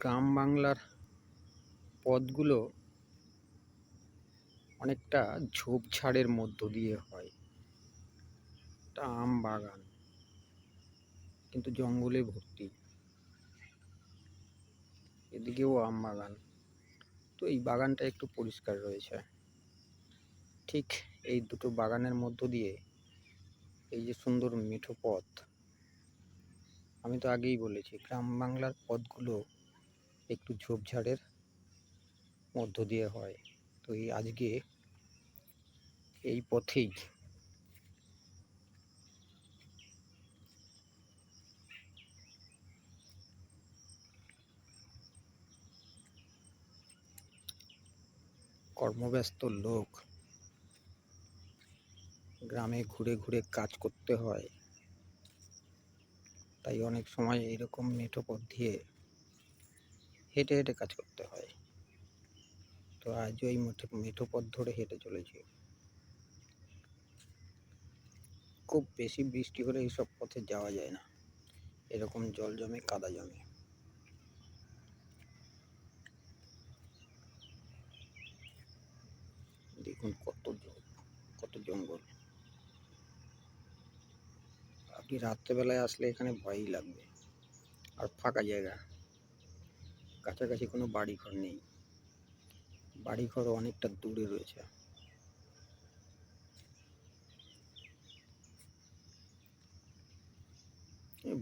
গ্রাম বাংলার পথগুলো অনেকটা ঝোপঝাড়ের মধ্য দিয়ে হয়। একটা আম বাগান, কিন্তু জঙ্গলে ভর্তি। এদিকেও আম বাগান। তো এই বাগানটা একটু পরিষ্কার রয়েছে। ঠিক এই দুটো বাগানের মধ্য দিয়ে এই যে সুন্দর মিঠো পথ, আমি তো আগেই বলেছি, গ্রাম বাংলার পথগুলো একটু ঝোপঝাড়ের মধ্য দিয়ে হয়। তো এই আজকে এই পথেই কর্মব্যস্ত লোক গ্রামে ঘুরে ঘুরে কাজ করতে হয়। তাই অনেক সময় এরকম মেঠো পথ দিয়ে হেঁটে হেঁটে কাজ করতে হয়। তো আজও এই মেঠো মেঠো পথ ধরে হেঁটে চলেছি। খুব বেশি বৃষ্টি হলে এইসব পথে যাওয়া যায় না। এরকম জল জমে, কাদা জমে। দেখুন কত কত জঙ্গল। আপনি রাত্রেবেলায় আসলে এখানে ভয়ই লাগবে। আর ফাঁকা জায়গা। কাছাকাছি কোনো বাড়ি ঘর নেই। বাড়ি ঘর অনেকটা দূরে রয়েছে।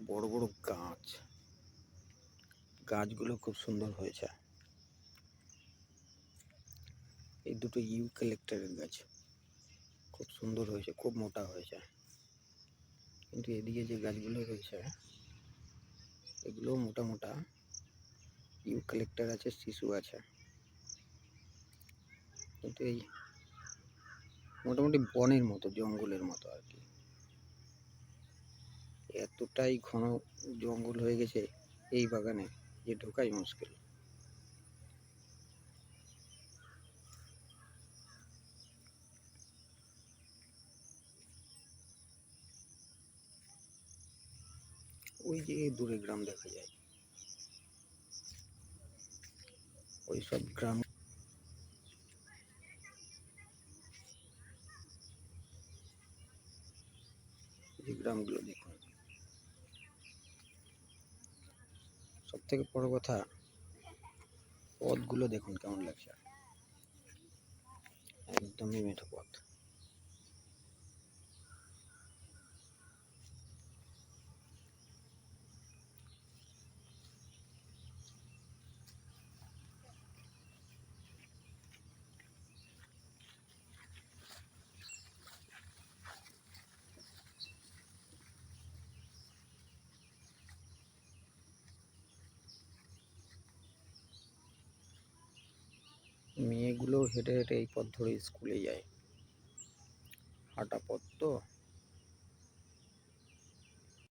বড় বড় গাছ। গাছগুলো খুব সুন্দর হয়েছে। এই দুটো ইউ ইউক্যালিপ্টাসের গাছ। খুব সুন্দর হয়েছে, খুব মোটা হয়েছে। কিন্তু এদিকে যে গাছগুলো রয়েছে এগুলো মোটা মোটা। ইউক্যালিপ্টাস আছে, শিশু আছে। কিন্তু এই মোটামুটি বনের মতো, জঙ্গলের মতো আর কি। এতটাই ঘন জঙ্গল হয়ে গেছে এই বাগানে যে ঢোকাই মুশকিল। ওই যে দূরে গ্রাম দেখা যায়। ওই সব গ্রাম। এই গ্রামগুলো দেখুন। সব থেকে বড় কথা, পথগুলো দেখুন কেমন লাগছে। একদমই মেঠো পথ। মেয়েগুলো হেঁটে হেঁটে এই পথ ধরে স্কুলে যায়। হাঁটা পথ তো।